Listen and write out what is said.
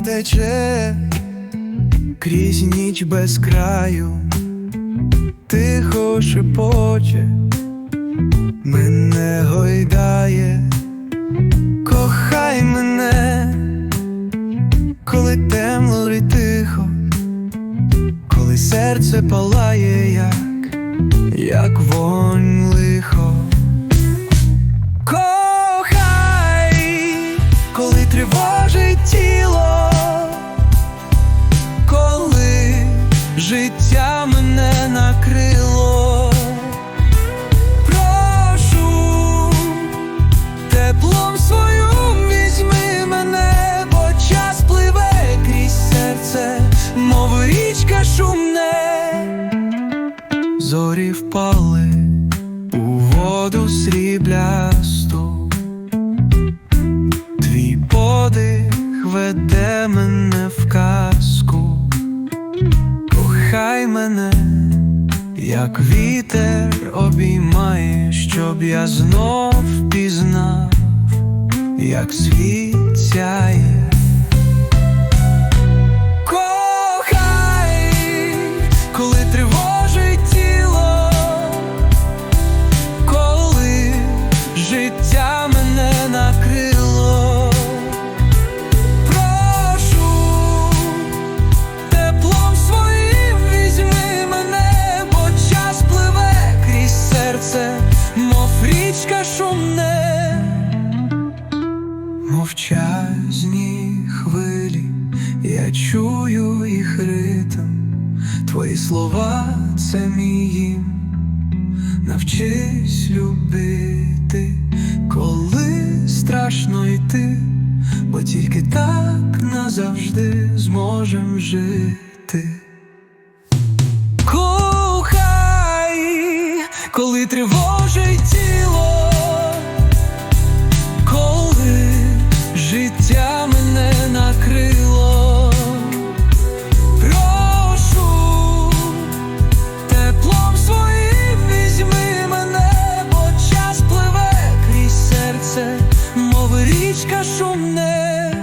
тече крізь ніч без краю, тихо шепоче, мене гойдає, кохай мене, коли темно й тихо, коли серце палає, як, як вогонь життя мене накрило, прошу, теплом своїм візьми мене, бо час пливе крізь серце, мов річка шумне, зорі впали у воду сріблясту, як вітер обіймає, щоб я знов пізнав, як світ сяє. Кохай, коли тривожить тіло, коли життя чую їх ритм, твої слова це мій. Навчись любити, коли страшно йти, бо тільки так назавжди зможем жити. Кохай, коли тривога Hiç kaşum ne